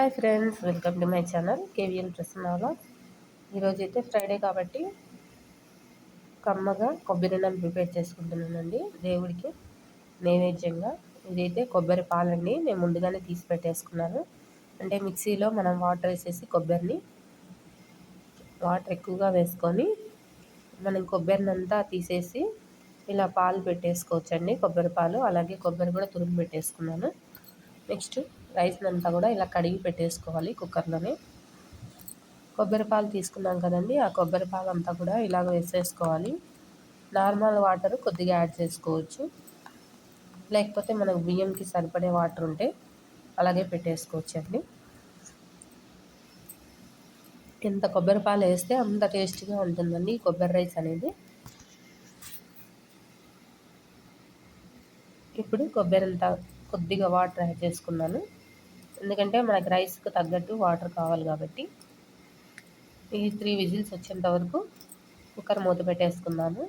Hi friends welcome to my channel KVL ప్రసన్నాల ఈరోజు అయితే Friday కాబట్టి కమ్మగా కొబ్బరిన్నం ప్రిపేర్ చేసుకుంటున్నానండి. దేవుడికి నైవేద్యంగా. ఇదైతే కొబ్బరి పాలండి నేను ముందుగానే తీసి పెట్టేసుకున్నాను. అంటే మిక్సీలో మనం వాటర్ వేసేసి కొబ్బరిని వాటర్ ఎక్కువగా వేసుకొని మనం కొబ్బరినంతా తీసేసి ఇలా పాలు పెట్టేసుకోవచ్చండి కొబ్బరి పాలు. అలాగే కొబ్బరి కూడా తురుము పెట్టేసుకున్నాను. నెక్స్ట్ రైస్ అంతా కూడా ఇలా కడిగి పెట్టేసుకోవాలి కుక్కర్లోనే. కొబ్బరి పాలు తీసుకున్నాం కదండి ఆ కొబ్బరి పాలు అంతా కూడా ఇలాగ వేసేసుకోవాలి. నార్మల్ వాటర్ కొద్దిగా యాడ్ చేసుకోవచ్చు. లేకపోతే మనకు బియ్యంకి సరిపడే వాటర్ ఉంటే అలాగే పెట్టేసుకోవచ్చు అండి. ఎంత కొబ్బరి పాలు వేస్తే అంత టేస్టీగా ఉంటుందండి కొబ్బరి రైస్ అనేది. ఇప్పుడు కొబ్బరి అంతా కొద్దిగా వాటర్ యాడ్ చేసుకున్నాను. ఎందుకంటే మనకి రైస్కి తగ్గట్టు వాటర్ కావాలి కాబట్టి ఈ త్రీ విజిల్స్ వచ్చేంత వరకు కుక్కర్ మూత పెట్టేసుకున్నాను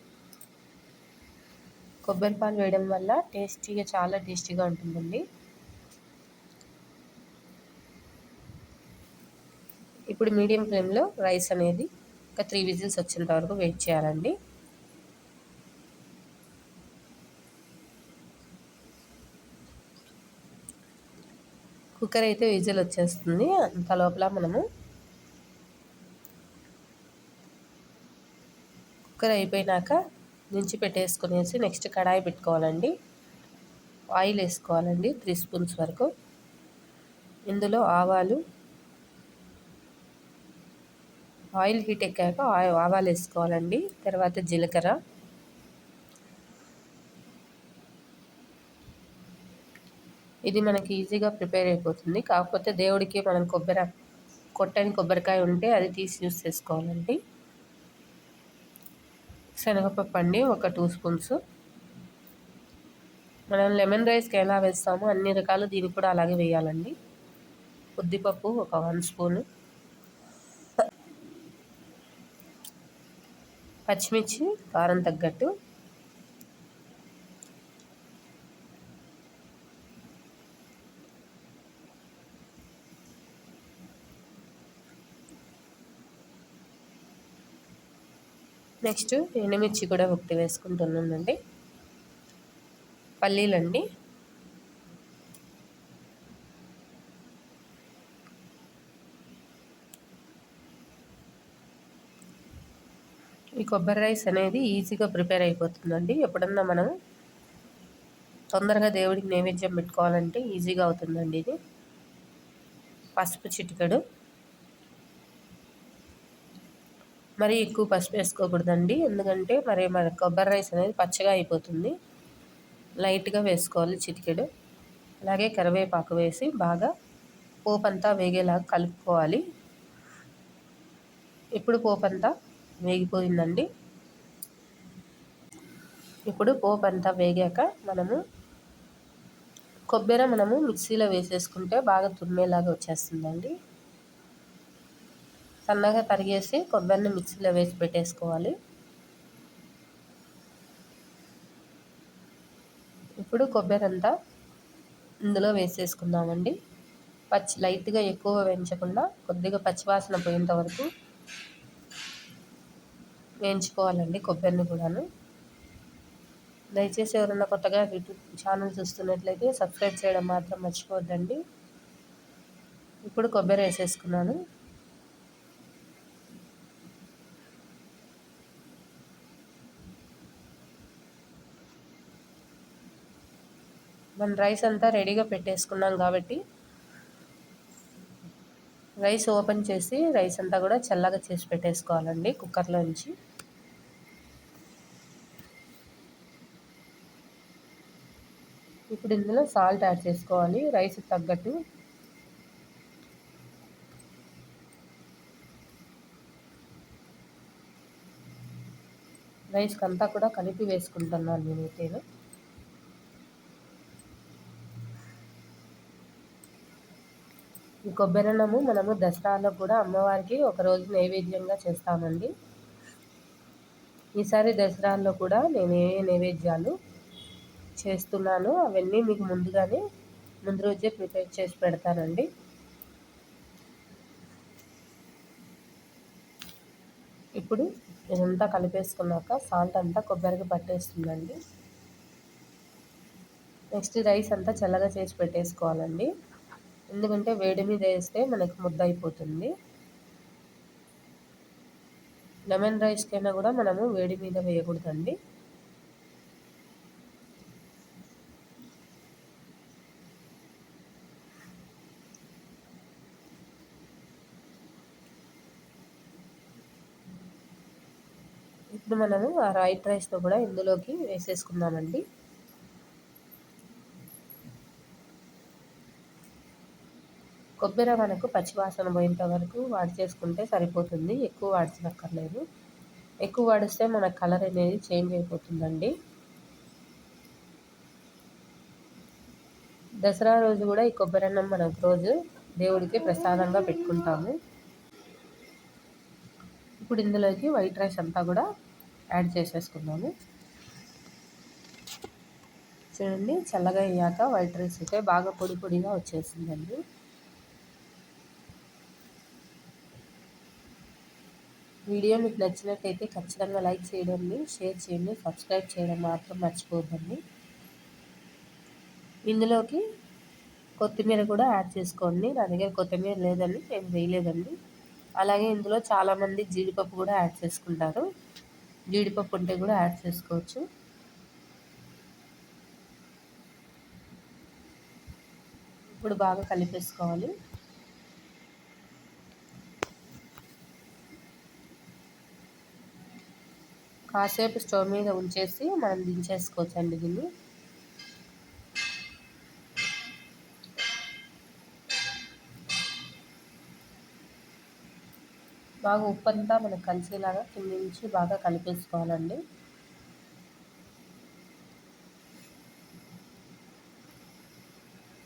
కొబ్బరి పాలు వేయడం వల్ల టేస్టీగా చాలా టేస్టీగా ఉంటుందండి. ఇప్పుడు మీడియం ఫ్లేమ్లో రైస్ అనేది ఒక త్రీ విజిల్స్ వచ్చేంత వరకు వెయిట్ చేయాలండి. కుక్కర్ అయితే విజిల్ వచ్చేస్తుంది. అంత లోపల మనము కుక్కర్ అయిపోయినాక దించి పెట్టేసుకునేసి నెక్స్ట్ కడాయి పెట్టుకోవాలండి. ఆయిల్ వేసుకోవాలండి త్రీ స్పూన్స్ వరకు. ఇందులో ఆవాలు ఆయిల్ హీట్ ఎక్కాక ఆవాలు వేసుకోవాలండి. తర్వాత జీలకర్ర ఇది మనకి ఈజీగా ప్రిపేర్ అయిపోతుంది. కాకపోతే దేవుడికి మనం కొబ్బరి కొట్టని కొబ్బరికాయ ఉంటే అది తీసి యూస్ చేసుకోవాలండి. శనగపప్పు అండి ఒక టూ స్పూన్స్. మనం లెమన్ రైస్కి ఎలా వేస్తామో అన్ని రకాలు దీనికి కూడా అలాగే వేయాలండి. ఉద్దిపప్పు ఒక వన్ స్పూను. పచ్చిమిర్చి కారం తగ్గట్టు. నెక్స్ట్ ఎండుమిర్చి కూడా ఒకటి వేసుకుంటున్నానండి. పల్లీలండి. ఈ కొబ్బరి రైస్ అనేది ఈజీగా ప్రిపేర్ అయిపోతుందండి. ఎప్పుడన్నా మనం తొందరగా దేవుడికి నైవేద్యం పెట్టుకోవాలంటే ఈజీగా అవుతుందండి ఇది. పసుపు చిటికడు. మరీ ఎక్కువ పసుపు వేసుకోకూడదండి. ఎందుకంటే మరి మన కొబ్బరి రైస్ అనేది పచ్చగా అయిపోతుంది. లైట్గా వేసుకోవాలి చిటికెడు. అలాగే కరివేపాకు వేసి బాగా పోపు అంతా వేగేలాగా కలుపుకోవాలి. ఇప్పుడు పోపు అంతా వేగిపోయిందండి? ఇప్పుడు పోపు అంతా వేగాక మనము కొబ్బరి మనము మిక్సీలో వేసేసుకుంటే బాగా తుమ్మేలాగా వచ్చేస్తుందండి. సన్నగా కరిగేసి కొబ్బరిని మిక్సీలో వేసి పెట్టేసుకోవాలి. ఇప్పుడు కొబ్బరి అంతా ఇందులో వేసేసుకుందామండి. పచ్చి లైట్గా ఎక్కువ వేయించకుండా కొద్దిగా పచ్చివాసన పోయేంత వరకు వేయించుకోవాలండి కొబ్బరిని కూడాను. దయచేసి ఎవరైనా కొత్తగా యూట్యూబ్ ఛానల్ చూస్తున్నట్లయితే సబ్స్క్రైబ్ చేయడం మాత్రం మర్చిపోవద్దండి. ఇప్పుడు కొబ్బరి వేసేసుకున్నాను. మనం రైస్ అంతా రెడీగా పెట్టేసుకున్నాం కాబట్టి రైస్ ఓపెన్ చేసి రైస్ అంతా కూడా చల్లగా చేసి పెట్టేసుకోవాలండి కుక్కర్లో నుంచి. ఇప్పుడు ఇందులో సాల్ట్ యాడ్ చేసుకోవాలి రైస్ తగ్గట్టు. రైస్కి అంతా కూడా కలిపి వేసుకుంటున్నాను నేనైతే. ఈ కొబ్బరన్నము మనము దసరాలో కూడా అమ్మవారికి ఒకరోజు నైవేద్యంగా చేస్తామండి. ఈసారి దసరాల్లో కూడా నేను ఏ నైవేద్యాలు చేస్తున్నాను అవన్నీ మీకు ముందుగానే ముందు రోజే ప్రిపేర్ చేసి పెడతానండి. ఇప్పుడు ఇదంతా కలిపేసుకున్నాక సాల్ట్ అంతా కొబ్బరికి పట్టేస్తుందండి. నెక్స్ట్ రైస్ అంతా చల్లగా చేసి పెట్టేసుకోవాలండి. ఎందుకంటే వేడి మీద వేస్తే మనకి ముద్ద అయిపోతుంది. లెమన్ రైస్కైనా కూడా మనము వేడి మీద వేయకూడదండి. ఇప్పుడు మనము ఆ రైట్ రైస్తో కూడా ఇందులోకి వేసేసుకుందామండి. కొబ్బరి మనకు పచ్చివాసన పోయేంత వరకు వాడి చేసుకుంటే సరిపోతుంది. ఎక్కువ వాడిచనక్కర్లేదు. ఎక్కువ వాడిస్తే మన కలర్ అనేది చేంజ్ అయిపోతుందండి. దసరా రోజు కూడా ఈ కొబ్బరి అన్నం మనం రోజు దేవుడికి ప్రసాదంగా పెట్టుకుంటాము. ఇప్పుడు ఇందులోకి వైట్ రైస్ అంతా కూడా యాడ్ చేసేసుకున్నాము చూడండి చల్లగా అయ్యాక వైట్ రైస్ అయితే బాగా పొడి పొడిగా వచ్చేసిందండి. వీడియో మీకు నచ్చినట్టయితే ఖచ్చితంగా లైక్ చేయడండి షేర్ చేయండి సబ్స్క్రైబ్ చేయడం మాత్రం మర్చిపోద్దండి ఇందులోకి కొత్తిమీర కూడా యాడ్ చేసుకోండి. నా దగ్గర కొత్తిమీర లేదండి నేను వేయలేదండి. అలాగే ఇందులో చాలామంది జీడిపప్పు కూడా యాడ్ చేసుకుంటారు. జీడిపప్పు ఉంటే కూడా యాడ్ చేసుకోవచ్చు. ఇప్పుడు బాగా కలిపేసుకోవాలి. కాసేపు స్టవ్ మీద ఉంచేసి మనం దించేసుకోవచ్చు అండి దీన్ని. బాగా ఉప్పు అంతా మనకు కలిసేలాగా కింద నుంచి బాగా కలిపేసుకోవాలండి.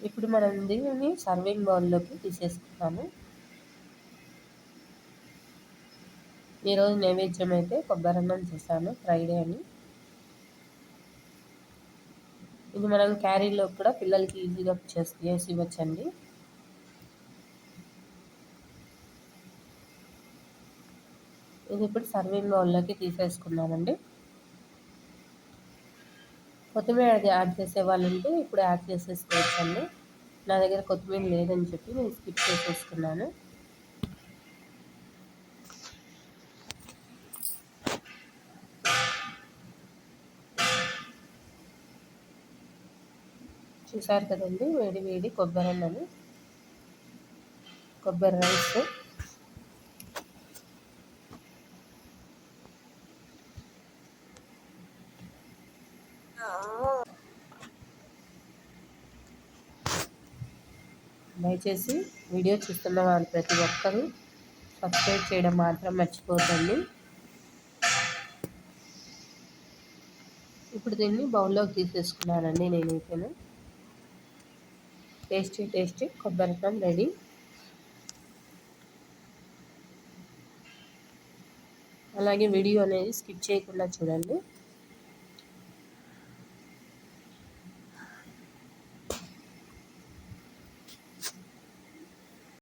ఇప్పుడు మనం దీనిని సర్వింగ్ బౌల్లోకి తీసేసుకున్నాము. ఈరోజు నైవేద్యం అయితే కొబ్బరి అన్నం చేశాను ఫ్రైడే అని. ఇది మనం క్యారీలో కూడా పిల్లలకి ఈజీగా చేసి చేసి ఇవ్వచ్చండి. ఇది ఇప్పుడు సర్వింగ్ బౌల్లోకి తీసేసుకున్నామండి కొత్తిమీర అది యాడ్ చేసే వాళ్ళు ఉంటే ఇప్పుడు యాడ్ చేసేసుకోవచ్చండి. నా దగ్గర కొత్తిమీర లేదని చెప్పి నేను స్కిప్ చేసేసుకున్నాను. చూసారు కదండి వేడి వేడి కొబ్బరి అన్నము. కొబ్బరి రైస్. దయచేసి వీడియో చూస్తున్న వారు ప్రతి ఒక్కరూ సబ్స్క్రైబ్ చేయడం మాత్రం మర్చిపోద్దండి ఇప్పుడు దీన్ని బౌల్లోకి తీసేసుకున్నానండి నేనైతేనే. టేస్టీ టేస్టీ కొబ్బరికం రెడీ. అలాగే వీడియో అనేది స్కిప్ చేయకుండా చూడండి.